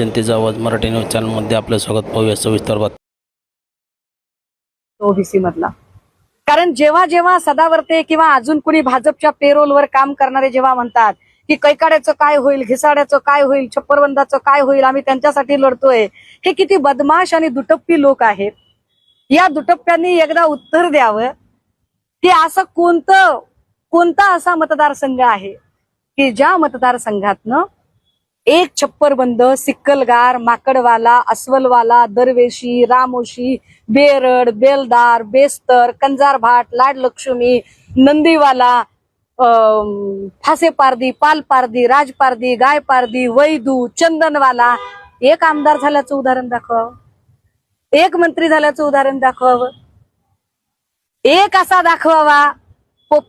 जनतेचा आवाज मराठी न्यूज चॅनलमध्ये आपलं स्वागत पाहूया सविस्तर ओबीसी मधला. कारण जेव्हा जेव्हा सदावर्ते किंवा अजून कुणी भाजपच्या पेरोलवर काम करणारे जेव्हा म्हणतात की कैकाड्याचं काय होईल घिसाड्याचं काय होईल छप्परबंदाचं काय होईल आम्ही त्यांच्यासाठी लढतोय हे किती बदमाश आणि दुटप्पी लोक आहेत. या दुटप्प्यांनी एकदा उत्तर द्यावं की असं कोणतं कोणता असा मतदारसंघ आहे की ज्या मतदारसंघातनं एक छप्पर बंद सिक्कलगार माकडवाला अस्वलवाला दरवेशी रामोशी बेरड बेलदार बेस्तर कंजारभाट लाडलक्ष्मी नंदीवाला फासेपारदी पालपारदी राजपारदी गायपारदी वैदू चंदनवाला. एक आमदार झाल्याचं उदाहरण दाखव. एक मंत्री झाल्याचं उदाहरण दाखवावं एक असा दाखवावा. पोप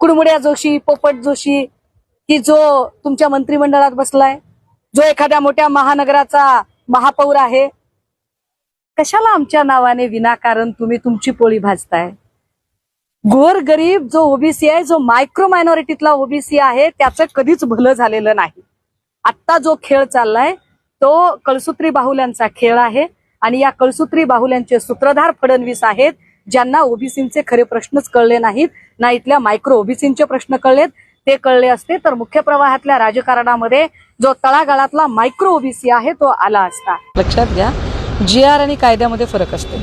कुडमुड्या जोशी पोपट जोशी की जो तुमच्या मंत्रिमंडळात बसलाय जो एखाद्या मोठ्या महानगराचा महापौर आहे कशाला आमच्या नावाने विनाकारण तुम्ही तुमची पोळी भाजताय? गोर गरीब जो ओबीसी आहे जो मायक्रो मायनॉरिटीतला ओबीसी आहे त्याचं कधीच भलं झालेलं नाही. आत्ता जो खेळ चाललाय तो कळसूत्री बाहुल्यांचा खेळ आहे आणि या कळसूत्री बाहुल्यांचे सूत्रधार फडणवीस आहेत ज्यांना ओबीसींचे खरे प्रश्नच कळले नाहीत ना इथल्या मायक्रो ओबीसींचे प्रश्न कळलेत ते कळले असते तर मुख्य प्रवाहातल्या राजकारणामध्ये जो तळागाळातला मायक्रो ओबीसी आहे तो आला असता. लक्षात घ्या जी आर आणि कायद्यामध्ये फरक असते.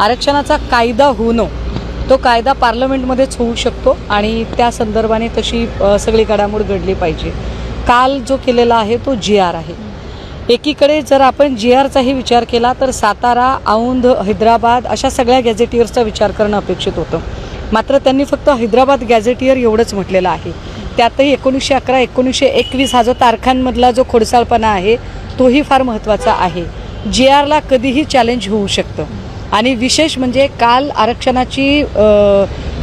आरक्षणाचा कायदा होणं तो कायदा पार्लमेंटमध्येच होऊ शकतो आणि त्या संदर्भाने तशी सगळी घडामोड घडली पाहिजे. काल जो केलेला आहे तो जी आर आहे. एकीकडे जर आपण जी आरचाही विचार केला तर सातारा औंध हैदराबाद अशा सगळ्या गॅझेटियर्सचा विचार करणं अपेक्षित होतं. मात्र त्यांनी फक्त हैदराबाद गॅझेटियर एवढंच म्हटलेलं आहे. त्यातही एकोणीसशे अकरा एकोणीसशे एकवीस हा जो तारखांमधला जो खोडसाळपणा आहे तोही फार महत्त्वाचा आहे. जे आरला कधीही चॅलेंज होऊ शकतं. आणि विशेष म्हणजे काल आरक्षणाची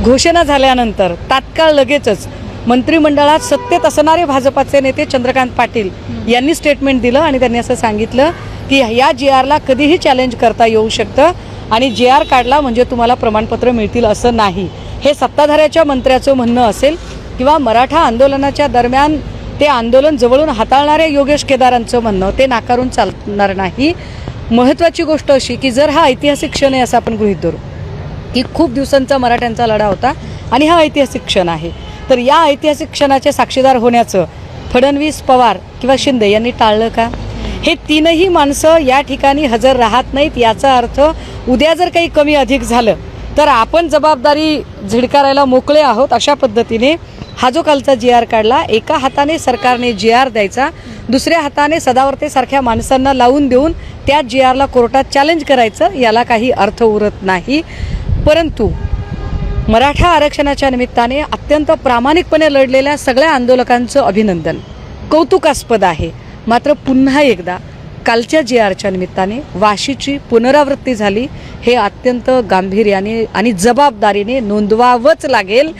घोषणा झाल्यानंतर तात्काळ लगेचच मंत्रिमंडळात सत्तेत असणारे भाजपाचे नेते चंद्रकांत पाटील यांनी स्टेटमेंट दिलं आणि त्यांनी असं सांगितलं की या जे आरला कधीही चॅलेंज करता येऊ शकतं आणि जे आर काढला म्हणजे तुम्हाला प्रमाणपत्र मिळतील असं नाही. हे सत्ताधाऱ्याच्या मंत्र्याचं म्हणणं असेल किंवा मराठा आंदोलनाच्या दरम्यान ते आंदोलन जवळून हाताळणाऱ्या योगेश केदारांचं म्हणणं ते नाकारून चालणार नाही. महत्त्वाची गोष्ट अशी की जर हा ऐतिहासिक क्षण आहे असं आपण गृहीत धरू की खूप दिवसांचा मराठ्यांचा लढा होता आणि हा ऐतिहासिक क्षण आहे. तर या ऐतिहासिक क्षणाचे साक्षीदार होण्याचं फडणवीस पवार किंवा शिंदे यांनी टाळलं का? हे तीनही माणसं या ठिकाणी हजर राहत नाहीत याचा अर्थ उद्या जर काही कमी अधिक झालं तर आपण जबाबदारी झिडकारायला मोकळे आहोत अशा पद्धतीने हा जो कालचा जी आर काढला एका हाताने सरकारने जी आर द्यायचा दुसऱ्या हाताने सदावर्तेसारख्या माणसांना लावून देऊन त्या जी आरला कोर्टात चॅलेंज करायचं याला काही अर्थ उरत नाही. परंतु मराठा आरक्षणाच्या निमित्ताने अत्यंत प्रामाणिकपणे लढलेल्या सगळ्या आंदोलकांचं अभिनंदन. कौतुकास्पद आहे. मात्र पुन्हा एकदा कालच्या जी आरच्या निमित्ताने वाशीची पुनरावृत्ती झाली. हे अत्यंत गांभीर्याने आणि जबाबदारीने नोंदवावंच लागेल.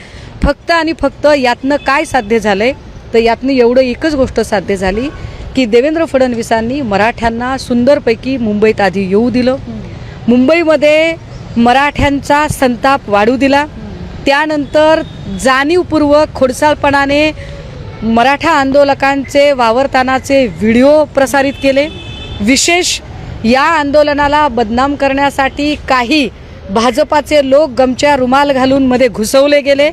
फक्त आणि फक्त यातनं काय साध्य झालंय? तर यातनं एवढं एकच गोष्ट साध्य झाली की देवेंद्र फडणवीसांनी मराठ्यांना सुंदरपैकी मुंबईत आधी येऊ दिलं. मुंबईमध्ये मराठ्यांचा संताप वाढू दिला. त्यानंतर जाणीवपूर्वक खोडसाळपणाने मराठा आंदोलकांचे वावरतानाचे व्हिडिओ प्रसारित केले. विशेष या आंदोलनाला बदनाम करण्यासाठी काही भाजपाचे लोक गमच्या रुमाल घालून मध्ये घुसवले गेले.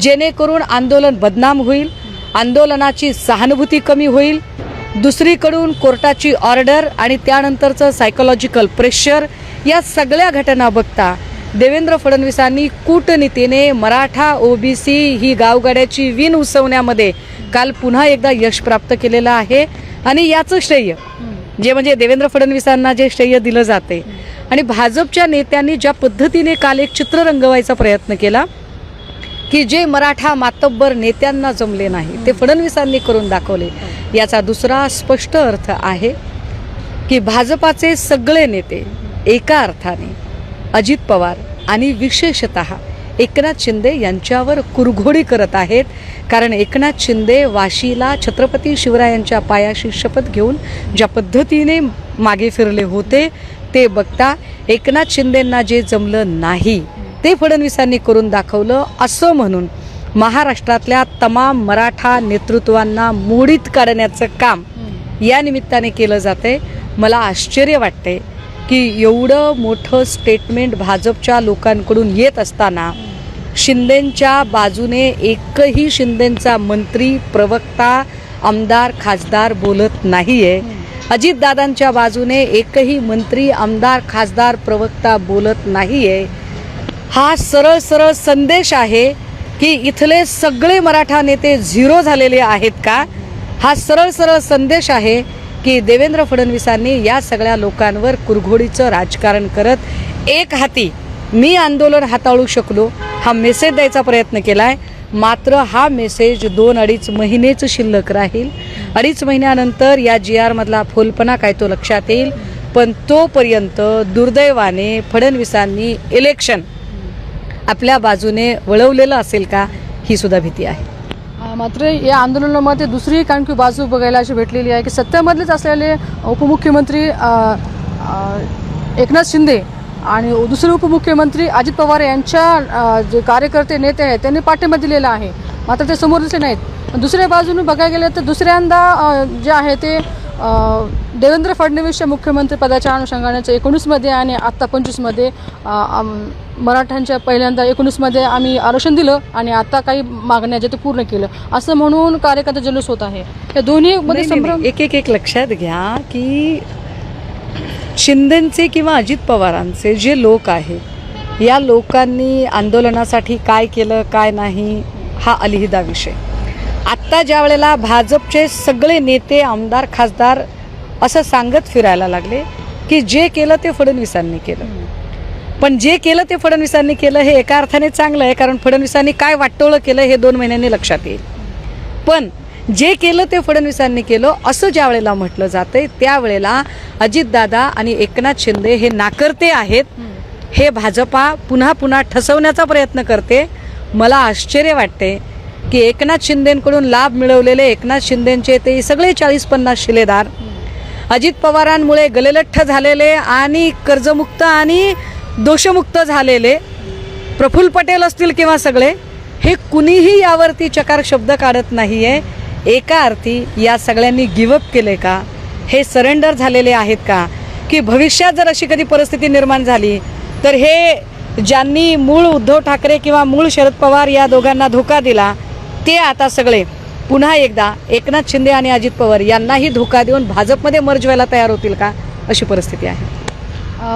जेणेकरून आंदोलन बदनाम होईल आंदोलनाची सहानुभूती कमी होईल. दुसरीकडून कोर्टाची ऑर्डर आणि त्यानंतरचं सायकोलॉजिकल प्रेशर या सगळ्या घटना बघता देवेंद्र फडणवीसांनी कूटनीतीने मराठा ओबीसी ही गावगाड्याची विण उसवण्यामध्ये काल पुन्हा एकदा यश प्राप्त केलेलं आहे आणि याचं श्रेय जे म्हणजे देवेंद्र फडणवीसांना जे श्रेय दिलं जाते. आणि भाजपच्या नेत्यांनी ज्या पद्धतीने काल एक चित्र रंगवायचा प्रयत्न केला की जे मराठा मातब्बर नेत्यांना जमले नाही ते फडणवीसांनी करून दाखवले. याचा दुसरा स्पष्ट अर्थ आहे की भाजपाचे सगळे नेते एका अर्थाने अजित पवार आणि विशेषत एकनाथ शिंदे यांच्यावर कुरघोडी करत आहेत. कारण एकनाथ शिंदे वाशीला छत्रपती शिवरायांच्या पायाशी शपथ घेऊन ज्या पद्धतीने मागे फिरले होते ते बघता एकनाथ शिंदेंना जे जमलं नाही ते फडणवीसांनी करून दाखवलं असं म्हणून महाराष्ट्रातल्या तमाम मराठा नेतृत्वांना मोडीत काढण्याचं काम या निमित्ताने केलं जाते. मला आश्चर्य वाटते की एवढं मोठं स्टेटमेंट भाजपच्या लोकांकडून येत असताना शिंदेंच्या बाजूने एकही शिंदेंचा मंत्री प्रवक्ता आमदार खासदार बोलत नाही आहे अजितदादांच्या बाजूने एकही मंत्री आमदार खासदार प्रवक्ता बोलत नाही आहे हा सरळ सरळ संदेश आहे की इथले सगळे मराठा नेते झिरो झालेले आहेत का? हा सरळ सरळ संदेश आहे की देवेंद्र फडणवीसांनी या सगळ्या लोकांवर कुरघोडीचं राजकारण करत एक हाती मी आंदोलन हाताळू शकलो हा मेसेज द्यायचा प्रयत्न केला आहे मात्र हा मेसेज दोन अडीच महिनेच शिल्लक राहील. अडीच महिन्यानंतर या जी आरमधला फोलपणा काय तो लक्षात येईल. पण तोपर्यंत दुर्दैवाने फडणवीसांनी इलेक्शन आपल्या बाजूने वळवलेलं असेल का ही सुद्धा भीती आहे. मात्र या आंदोलनामध्ये दुसरी कारण की बाजू बघायला अशी भेटलेली आहे की सत्तेमधलेच असलेले उपमुख्यमंत्री एकनाथ शिंदे आणि दुसरे उपमुख्यमंत्री अजित पवार यांच्या जे कार्यकर्ते नेते आहेत त्यांनी पाठिंबा दिलेला आहे. मात्र ते समोर दिसले नाहीत. दुसऱ्या बाजूने बघायला गेलं तर दुसऱ्यांदा जे आहे ते देवेंद्र फडणवीसच्या मुख्यमंत्री पदाच्या अनुषंगाने एकोणीसमध्ये आणि आत्ता पंचवीसमध्ये मराठ्यांच्या पहिल्यांदा एकोणीसमध्ये आम्ही आरक्षण दिलं आणि आता काही मागण्या जे ते पूर्ण केलं. असं म्हणून कार्यकर्ता जल्लोष होत आहे. या दोन्ही मध्ये संभ्रम. एक एक एक लक्षात घ्या की शिंदेचे किंवा अजित पवारांचे जे लोक आहेत या लोकांनी आंदोलनासाठी काय केलं काय नाही हा अलिहिदा विषय. आत्ता ज्या वेळेला भाजपचे सगळे नेते आमदार खासदार असं सांगत फिरायला लागले की जे केलं ते फडणवीसांनी केलं. पण जे केलं ते फडणवीसांनी केलं हे एका अर्थाने चांगलं आहे कारण फडणवीसांनी काय वाटोळं केलं हे दोन महिन्यांनी लक्षात येईल. पण जे केलं ते फडणवीसांनी केलं असं ज्या वेळेला म्हटलं आहे त्यावेळेला अजितदादा आणि एकनाथ शिंदे हे नाकर्ते आहेत. हे भाजपा पुन्हा पुन्हा ठसवण्याचा प्रयत्न करते. मला आश्चर्य वाटते की एकनाथ शिंदेकडून लाभ मिळवलेले एकनाथ शिंदेचे ते सगळे चाळीस पन्नास शिलेदार. अजित पवारांमुळे गलेलठ्ठ झालेले आणि कर्जमुक्त आणि दोषमुक्त झालेले प्रफुल्ल पटेल असतील किंवा सगळे हे कुणीही यावरती चकार शब्द काढत नाही आहे एका अर्थी या सगळ्यांनी गिवअप केले का? हे सरेंडर झालेले आहेत का? की भविष्यात जर अशी कधी परिस्थिती निर्माण झाली तर हे ज्यांनी मूळ उद्धव ठाकरे किंवा मूळ शरद पवार या दोघांना धोका दिला ते आता सगळे पुन्हा एकदा एकनाथ शिंदे आणि अजित पवार यांनाही धोका देऊन भाजपमध्ये मर्ज व्हायला तयार होतील का अशी परिस्थिती आहे.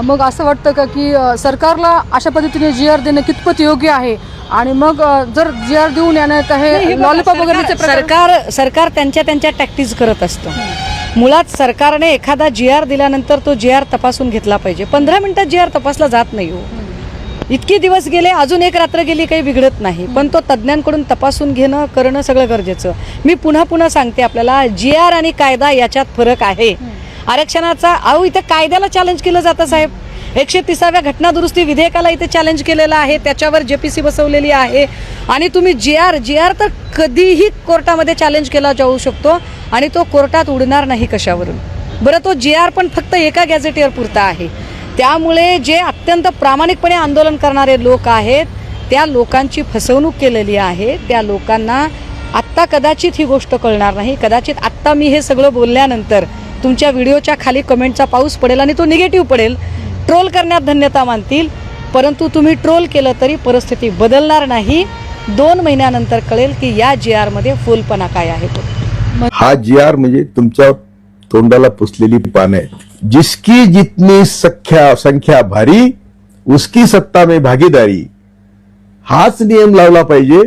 मग असं वाटतं का की सरकारला अशा पद्धतीने जी आर देणं कितपत योग्य आहे? आणि मग जर जी आर देऊन येण्यात हे लॉलीपॉप प्रकार सरकार सरकार त्यांच्या त्यांच्या टॅक्टिस करत असतं. मुळात सरकारने एखादा जी आर दिल्यानंतर तो जी आर तपासून घेतला पाहिजे. पंधरा मिनिटात जी आर तपासला जात नाही हो. इतके दिवस गेले अजून एक रात्र गेली काही बिघडत नाही. पण तो तज्ज्ञांकडून तपासून घेणं करणं सगळं गरजेचं. मी पुन्हा पुन्हा सांगते आपल्याला जी आर आणि कायदा याच्यात फरक आहे. आरक्षणाचा अहो इथे कायद्याला चॅलेंज केलं जातं साहेब. एकशे तिसाव्या घटना दुरुस्ती विधेयकाला इथे चॅलेंज केलेलं आहे त्याच्यावर जेपीसी बसवलेली आहे. आणि तुम्ही जी आर जी आर तर कधीही कोर्टामध्ये चॅलेंज केला जाऊ शकतो आणि तो कोर्टात उडणार नाही कशावरून. बरं तो जी आर पण फक्त एका गॅझेटियर पुरता आहे. त्यामुळे जे अत्यंत प्रामाणिकपणे आंदोलन करणारे लोक आहेत. त्या लोकांची फसवणूक केलेली आहे. त्या लोकांना आत्ता कदाचित ही गोष्ट कळणार नाही. कदाचित आत्ता मी हे सगळं बोलल्यानंतर तुमच्या व्हिडिओच्या खाली कमेंटचा पाऊस पडेल आणि तो निगेटिव्ह पडेल. ट्रोल करण्यात धन्यता मानतील. परंतु तुम्ही ट्रोल केलं तरी परिस्थिती बदलणार नाही. दोन महिन्यानंतर कळेल की या जी आरमध्ये फुलपणा काय आहे. तो हा जी आर म्हणजे तुमच्या तोंडाला पुसलेली पान आहे जिसकी जितनी सख्या संख्या भारी उसकी सत्ता में भागीदारी. हाच नियम लावला पाहिजे.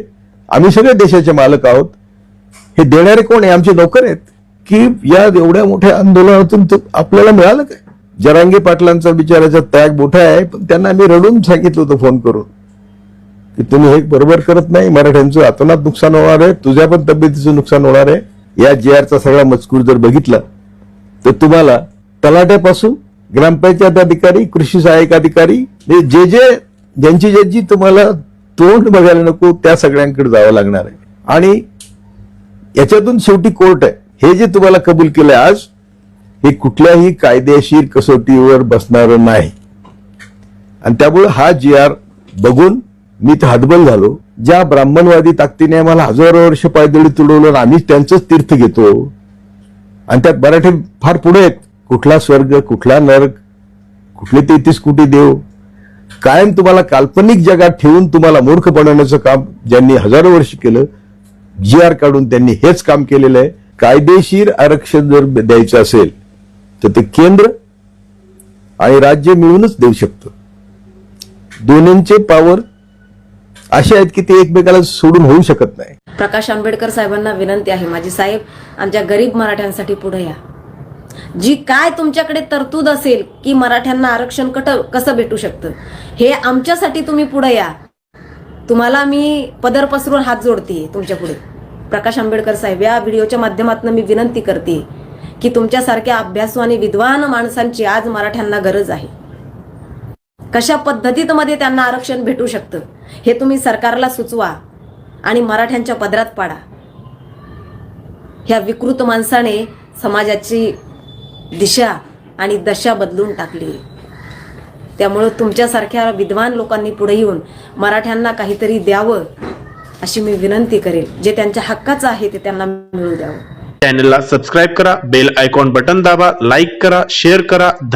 आम्ही सगळे देशाचे मालक आहोत. हे देणारे कोण आहे? आमचे नोकर आहेत. की या एवढ्या मोठ्या आंदोलनातून आपल्याला मिळालं काय? जरांगे पाटलांचा बिचाराचा त्याग मोठा आहे पण त्यांना आम्ही रडून सांगितलं होतं फोन करून. की तुम्ही हे बरोबर करत नाही मराठ्यांचं आतोनात नुकसान होणार आहे तुझ्या पण तब्येतीचं नुकसान होणार आहे. या जी आरचा सगळा मजकूर जर बघितला तर तुम्हाला तलाट्यापासून ग्रामपंचायत अधिकारी कृषी सहाय्यक अधिकारी हे जे जे ज्यांची ज्यांची तुम्हाला तोंड बघायला नको त्या सगळ्यांकडे जावं लागणार आहे. आणि याच्यातून शेवटी कोर्ट आहे. हे जे तुम्हाला कबूल केलं आज हे कुठल्याही कायदेशीर कसोटीवर बसणार नाही. आणि त्यामुळे हा जी आर बघून मी तर हतबल झालो. ज्या ब्राह्मणवादी ताकदीने आम्हाला हजारो वर्ष पायदळी तुडवलं आम्ही त्यांचंच तीर्थ घेतो आणि त्यात मराठी फार पुढे आहेत. कुठला स्वर्ग कुठला नर्क कुठले तेहतीस कोटी देव. कायम तुम्हाला काल्पनिक जगात ठेवून तुम्हाला मूर्ख बनवण्याचं काम ज्यांनी हजारो वर्ष केलं जी आर काढून त्यांनी हेच काम केलेलं आहे. कायदेशीर आरक्षण जर द्यायचं असेल तर ते केंद्र आणि राज्य मिळूनच देऊ शकतं. दोन्हींचे पॉवर असे आहेत की ते एकमेकाला सोडून होऊ शकत नाही. प्रकाश आंबेडकर साहेबांना विनंती आहे माझी साहेब आमच्या गरीब मराठ्यांसाठी पुढे या. जी काय तुमच्याकडे तरतूद असेल की मराठ्यांना आरक्षण कट कसं भेटू शकतं हे आमच्यासाठी तुम्ही पुढे या. तुम्हाला मी पदर पसरून हात जोडते तुमच्यापुढे. प्रकाश आंबेडकर साहेब या व्हिडिओच्या माध्यमातून मी विनंती करते की तुमच्यासारख्या अभ्यासू आणि विद्वान माणसांची आज मराठ्यांना गरज आहे. कशा पद्धतीत मध्ये त्यांना आरक्षण भेटू शकतं हे तुम्ही सरकारला सुचवा आणि मराठ्यांच्या पदरात पाडा. ह्या विकृत माणसाने समाजाची दिशा आणि दशा बदलून टाकली. त्यामुळं तुमच्यासारख्या विद्वान लोकांनी पुढे येऊन मराठ्यांना काहीतरी द्यावं अशी मी विनंती करेल जे त्यांच्या हक्काचं आहे ते त्यांना मिळू द्यावं. चॅनलला सबस्क्राईब करा बेल आयकॉन बटन दाबा लाईक करा शेअर करा. धन्यवाद.